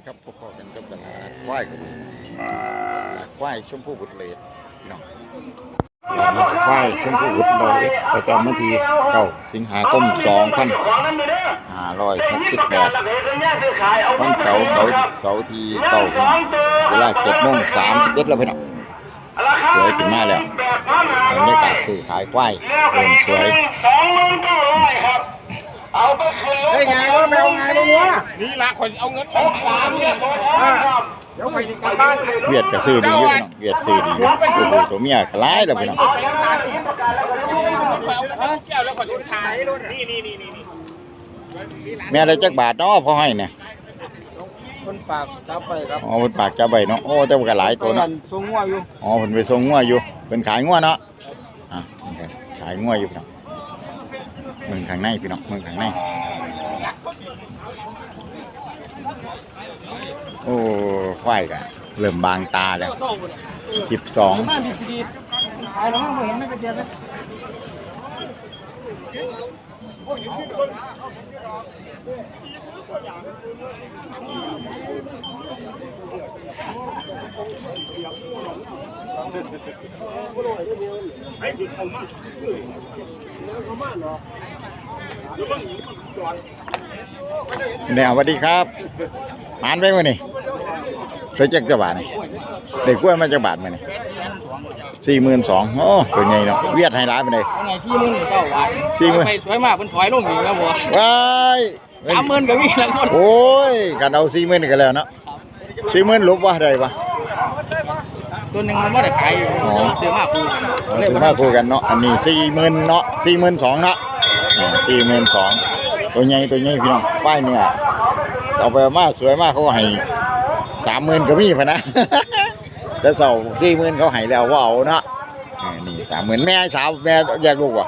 ดีครับพวกพ่อกันกับตลาควายกันตลาดควายชมพู่บุตรเลดพี่น้องควายชมพู่บุตรเลดประจำวันที่เก้าสิงหาคมสองพันห้าร้อยหกสิบแปดวันเสาร์เสาร์เสาร์ที่เก้าเวลาเจ็ดโมงสามสิบเอ็ดแล้วพี่น้องสวยขึ้นมาแล้วบรรยากาศซื้อขายควายเริ่มสวยครับ ได้ไงวะแมวไงวะเนี่ยนี่ละคนเอาเงินมาถามเนี่ยเดี๋ยวไปกลับบ้านเวียดก็ซื้อดีอยู่พี่น้องเวียดซื้อดีอยู่ตัวผู้ตัวเมียก็หลายแล้วพี่น้องไปน้ำตาลนี่เอาแก้วแล้วคนที่ถ่ายนี่นี่นี่นี่แม่อะไรจักบาทเนาะพ่อให้เนี่ยคนปากจับไปครับอ๋อเพิ่นปากจะใบเนาะโอ้แต่ว่าก็หลายตัวเนาะทรงงัวอยู่อ๋อเพิ่นไปส่งงัวอยู่เพิ่นขายงัวเนาะอะเพิ่นก็ขายงัวอยู่พี่น้อง เมืองข้างในพี่น้องเมืองข้างในโอ้ควายก็เริ่มบางตาแล้วสิบสอง บ้านดีดีขายแล้วไม่เห็นไม่กระเจียบเลยเนี่ยสวัสดีครับหานไปมื้อนี่เคยจักจะบาทนี่ได้กล้วยมาจักบาทมื้อนี่สี่หมื่นสองโอ้ตัวใหญ่เนาะเวียดให้ร้ายไปเลยยังไงที่มึงเก้าวันที่มึงไปสวยมากมันถอยลงอีกแล้วบัวว้ายสามหมื่นก็มีแล้วคนโอ้ยกันเอาสี่หมื่นกันแล้วเนาะ สี่หมื่นลบว่าได้ปะตัวหนึ่งมันไม่ได้ขายซื้อมากกูเอาถึงมาคุยกันเนาะอันนี้สี่หมื่นเนาะสี่หมื่นสองเนาะสี่หมื่นสองตัวใหญ่ตัวใหญ่พี่น้องป้ายเนื้อเอาไปเอามาสวยมากเขาก็ให้สามหมื่นก็มีพะนะแต่เสาสี่หมื่นเขาให้แล้วว่าเอาเนาะเออนี่สามหมื่นแม่สาวแม่แยกลูกวะ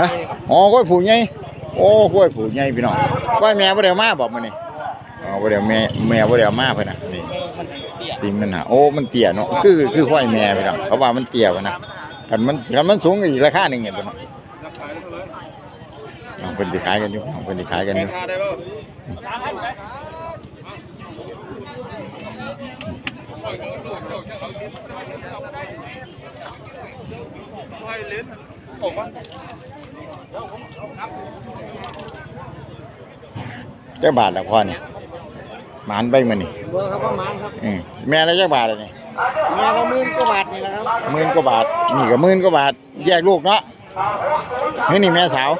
ฮะอ๋อกล้วยผูใหญ่โอ้กล้วยผูใหญ่พี่น้องกล้วยแม่บ่ได้เอามาบอกมานี่ อ๋อบ่ได้เอาแม่แม่บ่ได้เอามาเพิ่นน่ะนี่สิมันหาโอ้มันเตี้ยเนาะคือคือห้อยแม่ไปแล้วเขาว่ามันเตี้ยวะนะกันมันกันมันสูงอีกราคาหนึ่งเงี้ยตัวเนาะเอาเป็นสิขายกันอยู่เอาเป็นสิขายกันอยู่เจ้าบาทละพ่อนี่ หมานไปมันนี่บัวครับประมาณครับอืมแม่ละเจ้าบาทละนี่แม่ก็หมื่นกว่าบาทนี่แหละครับหมื่นกว่าบาท นี่ก็หมื่นกว่าบาท แยกลูกเนาะนี่นี่แม่สาว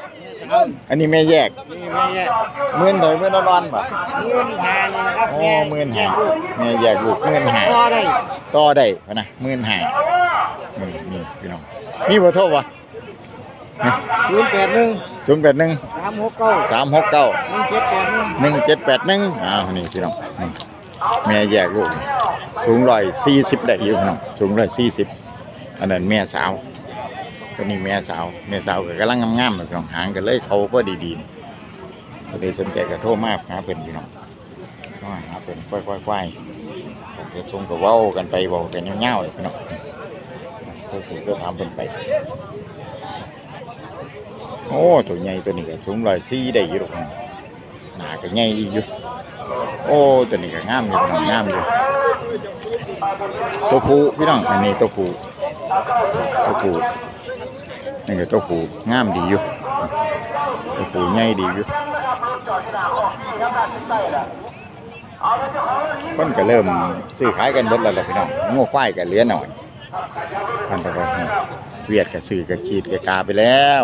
อันนี้แม่แยกนี่แม่แย่หมื่นเลยหมื่นร้อนๆป่ะหมื่นห้านี่นะครับโอ้หมื่นห้าแม่แยกลูกหมื่นห้าพอได้ต่อได้พะนะหมื่นห้านี่นี่พี่น้องมีเบอร์โทรป่ะศูนย์แปดหนึ่ง ศูนย์แปดหนึ่งสามหกเก้าสามหกเก้าหนึ่งเจ็ดแปดหนึ่งหนึ่งเจ็ดแปดหนึ่งอ้าวนี่พี่น้องนี่แม่แยกลูกสูงร้อยสี่สิบได้อยู่พี่น้องสูงร้อยสี่สิบอันนั้นแม่สาวตัวนี้แม่สาวแม่สาวก็กำลังงามๆเลยพี่น้องหางกันเลยเขาก็ดีๆนี่ก็เลยสนใจกระโทรมากหาเป็นพี่น้องมาหาเป็นค่อยๆๆเดี๋ยวชงกับเว้ากันไปเว้ากันเงาวๆเลยพี่น้องก็คือก็ทำเป็นไปโอ้ตัวใหญ่ตัวนี้ก็สูงร้อยสี่ได้อยู่หรอกหนาก็ใหญ่ดีอยู่ โอ้ตัวนี้ก็งามอยู่พี่น้องามอยู่ตัวผู้พี่น้องอันนี้ตัวผู้ตัวผู้นี่ก็ตัวผู้งามดีอยู่ตัวผู้ใหญ่ดีอยู่คนก็เริ่มซื้อขายกันเบิดแล้วล่ะพี่น้องงูควายก็เหลือหน่อยพันตะวันเวียดก็ซื้อก็ขีดก็กาไปแล้ว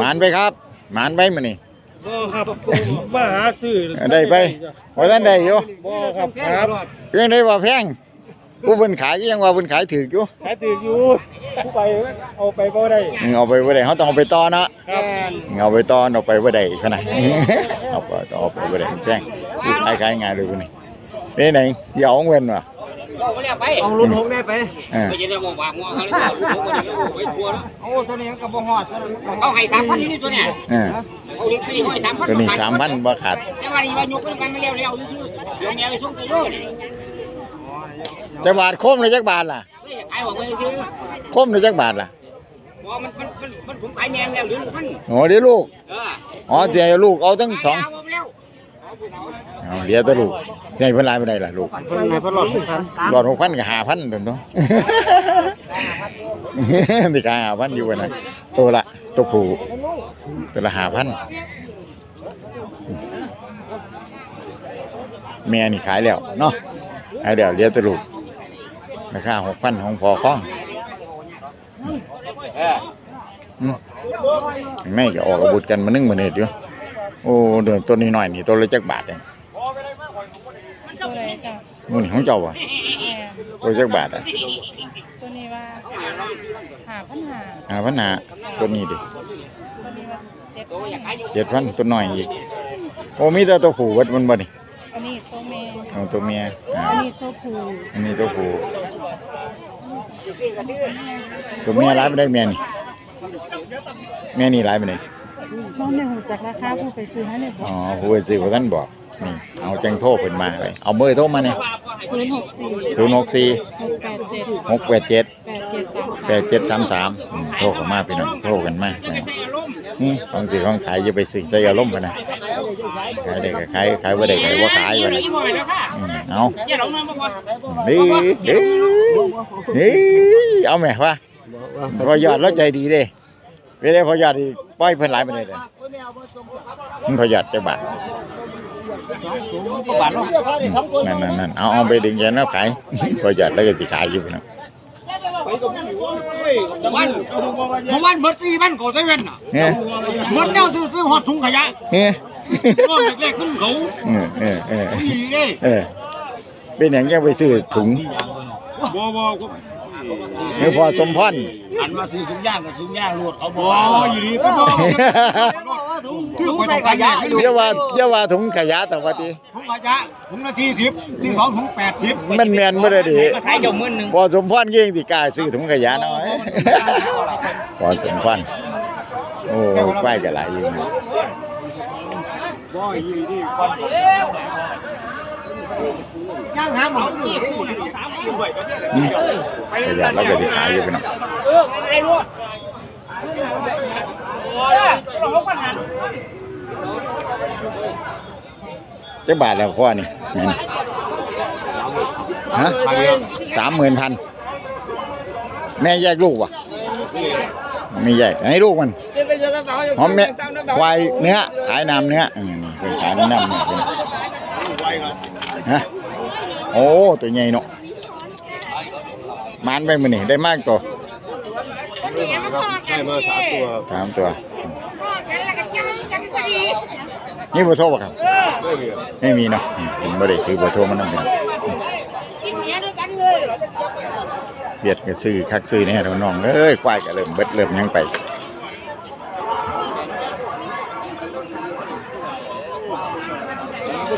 หมานไปครับ หมานไปมานี่บ่ครับมาหาซื้อได้ไปว่าท่านได้อยู่บ่ครับครับเรื่องได้ว่าแพงผู้เพิ่นขายก็ยังว่าเพิ่นขายถูกอยู่ขายตื่นอยู่ผู้ไปเอาไปบ่ได้อืมเอาไปบ่ได้เขาต้องเอาไปต่อเนาะครับเอาไปต่อเอาไปบ่ได้ขนาดเอาไปต่อเอาไปบ่ได้แจ้งผู้ขายขายง่ายเลยพุ่นนี่นี่ไหนเดี๋ยวเอาเงินว่ะ เอาลุ้นหกได้ไปเออไปจะได้บอกว่างัวเขาเลยลูกเขาเลยโอ้ยทัวร์แล้วโอ้ตัวนี้ก็บ่ฮอดเขาให้สามพันนี่ตัวเนี่ยเออเขาเลี้ยงพี่ให้สามพันตัวนี้สามพันบ่ขาดแต่ว่านี่ว่ายกกันไม่เร็วเร็วซื่อๆเดี๋ยวแม่ไปส่งตัวโยนี่จักบาทโคมเลยจักบาทล่ะเฮ้ยขายบอกว่าซื่อโคมเลยจักบาทล่ะบอกมันมันมันมันผมขายแม่แล้วหรือมันโอ้เดี๋ยวลูกเอออ๋อเดี๋ยวลูกเอาทั้งสองขายาวแล้ว เอาไปเอาเหลียแตัวลูกใหญ่เพิ่นหลายปานใดล่ะลูกเพิ่นให้เพิ่นรอดกันรอด6,000ก็5,000ตัวเนาะมีขาย5,000อยู่บ่น่ะตัวละตัวผู้ตัวละ5,000แม่นี่ขายแล้วเนาะขายแล้วเหลียแตัวลูกราคา6,000ของพอคล้องอืมไม่ก็ออกอาวุธกันมานึ่งมาเน็ดอยู่ โอ้เดือนตัวนี้หน่อยนี่ตัวละจักบาทเองตัวไหนจ้ะมูนี่ของเจ้าอะแม่ตัวจักบาทอะตัวนี้ว่าหาปัญหาหาพันหาตัวนี้ดิตัวนี้ว่าเจ็ดพันเจ็ดพันตัวน้อยอีกโอ้มีแต่ตัวผู้เวัดมันบ่นี่อันนี้ตัวแม่เอาตัวเมียอ่าอันนี้ตัวผู้อันนี้ตัวผู้ตัวเมียร้ายไปได้เมียนี่เมียนี่ร้ายไปไหน น้องในหูจักราคาผู้ไปซื้อให้เนี่ยบออ๋กอผู้ไปซื้อผู้ท่านบอกนี่เอาจังโทรเพิ่นมาเลยเอาเบอร์โทรมาเนี่ยศูนย์หกสี่ศูนย์หกสี่หกแปดเจ็ดหกแปดเจ็ด แปดเจ็ดสามแปดเจ็ดสามสามโทรเข้ามาพี่น้องโทรกันมาอืมของสิของขายอย่าไปซื้อใจอารมณ์พะนะขายได้ก็ขายขายบ่ได้ก็บ่ขายไปนะอืมเอาอย่าหลงนะบ่ก่อนนี่นี่นี่เอาแม่ว่าพอยอดแล้วใจดีเด้ เวลาพอยอดนี่ปล่อยเพิ่นหลายไปเลยเด้อมันพอยอดจักบาทก็บาทเนาะนั่นนั่นนั่นเอาเอาไปดึงแกนแล้วขายพอยอดแล้วก็สิขายอยู่พี่น้องวันเมื่อวันเบิดสี่วันก่อเซเว่นน่ะเนี่ยเบิดแนวซื้อซื้อฮอดถุงขยะเนี่ยรอบแรกๆขึ้นเขาเออเออเอออีเด้เออเป็นอย่างยังไปซื้อถุงบ่บ่ก็ หรือพอสมพรอันมาซื้อถุงย่างกับถุงย่างรวดเขาบบ่อกอีหลีเป็นบ่คือคนต้องการเนี่ยเยาว่าเยาว่าถุงขยะแต่ว่าทีถุงขยะถุงละ40ที่สองถุง80มันแมนบ่ได้ดิมาขายเจ้ามื่นหนึ่งพอสมพรเก่งสิกล้าซื้อถุงขยะน้อยพอสมพรโอ้ไปกันหลายอยู่นะบ่อีหลีนี่ก่อนย่างหาหมอ นี่สามคนด้วก็เนี่ยอืมขยะเราก็สิขายอยู่พี่น้องเออไอ้รวดโอ้เราก็หันจักบาทแล้วพ่อนี่แม่นฮะสามหมื่นพัน แม่แยกลูกวะไม่แยกให้ลูกมันหอมแม่ควายเนื้อขายน้ำเนื้อเป็นขายน้ำเนื้อฮะโอ้ตัวใหญ่เนาะ มันไปมือนี่ได้มากตัวได้มาสามตัวสามตัว นี่เบอร์โทรป่ะครับ ไม่มีไม่มีเนาะอืมผมไม่ได้ซื้อเบอร์โทรมันนั่นเองเบียดก็ซื้อคักซื้อเนี่ยเราน้องเอ้ยควายก็เริ่มเบิดเริ่มหยังไป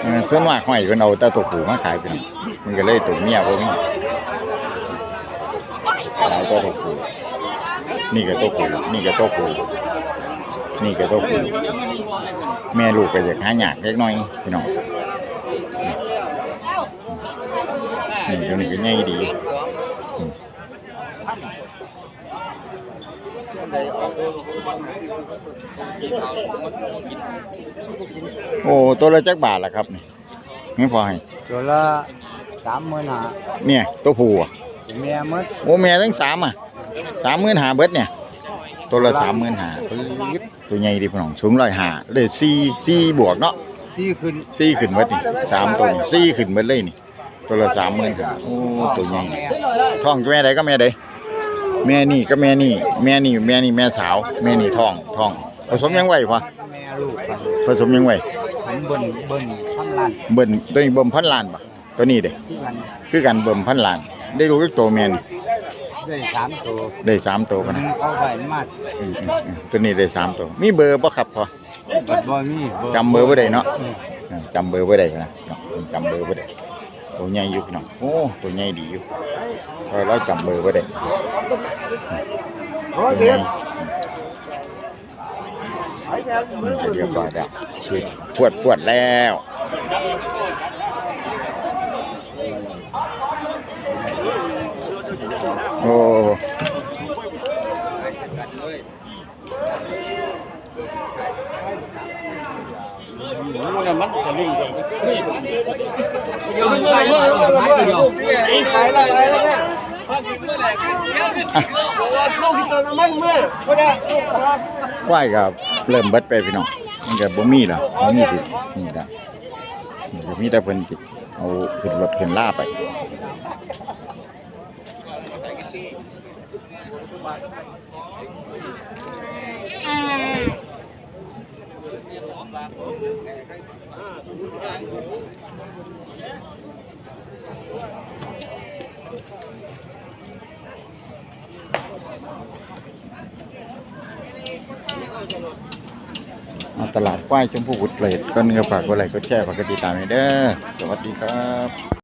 เออส่วนมากห้อยเพิ่นเอาแต่ตัวผู้มาขายเป็นมันก็เลยตัวเมียพวกนี้ ขายตัวตัวผู้นี่ก็ตัวผู้นี่ก็ตัวผู้นี่ก็ตัวผู้แม่ลูกก็อยากหาหยากเล็กน้อยพี่น้องนี่ตัวนี้ก็ใหญ่ดีอืมโอ้ตัวละจักบาทล่ะครับนี่ไม่พอให้ตัวละสามหมื่นห้าเนี่ยตัวผู้อะ เมียมดโอ้แม่ทั้งสามอะสามหมื่นหาเบิดเนี่ย ตัวละสามหมื่นหาปึ๊ดตัวใหญ่ดิพี่น้องสูงร้อยหาเลยสี่สี่บวกเนาะที่ขึ้นสี่ขึ้นเบิดนี่สามตัวนี่สี่ขึ้นเบิดเลยนี่ตัวละสามหมื่นหาโอ้ตัวใหญ่ท้องแม่ใดก็แม่ใดแม่นี่ก็แม่นี่ แม่นี่แม่นี่แม่สาว แม่นี่ท้องท้อง ผสมยังไงพะแม่ลูกกันผสมยังไงผมเบิ่นเบิ่นพันล้านเบิ่นตัวนี้เบิ่มพันล้านปะตัวนี้เด้ที่กันคือกันเบิ่มพันล้าน ได้รู้จักตัวแม่นี่ได้สามตัวได้สามตัวกันนะเอาไปมาดอืมอืมอืมตัวนี้ได้สามตัวมีเบอร์บ่ครับพอบัดบ่มีจำเบอร์บ่ได้เนาะอืมอ่าจำเบอร์บ่ได้นะเนาะจำเบอร์บ่ได้ตัวใหญ่อยู่พี่น้องโอ้ตัวใหญ่ดีอยู่เพราะเราจำเบอร์บ่ได้ตัวใหญ่อืมเดี๋ยวก่อนเดี๋ยวชิดปวดปวดแล้ว โอ้ มันมันส ลุงจัง เดี๋ยวมันไปเดี๋ยวมันไปเดี๋ยว ไอ้ขายอะไรอะไรแล้วเนี่ยพ กินเมื่อยกว่าลูกที่เติมน้ำมันเมื่อก็ได้ลูกครับควายก็เริ่มเบิดไปพี่น้องมันก็บ่มีแล้วบ่มีติดนี่ละนี่มีแต่เพิ่นติดเอาขึ้นรถขึ้นล่าไปอ ตลาดควายชมพูบุตรเกรดก็เนื้อฝากก็ไหลค์ก็แช่ฝากกดติดตามให้เด้อ สวัสดีครับ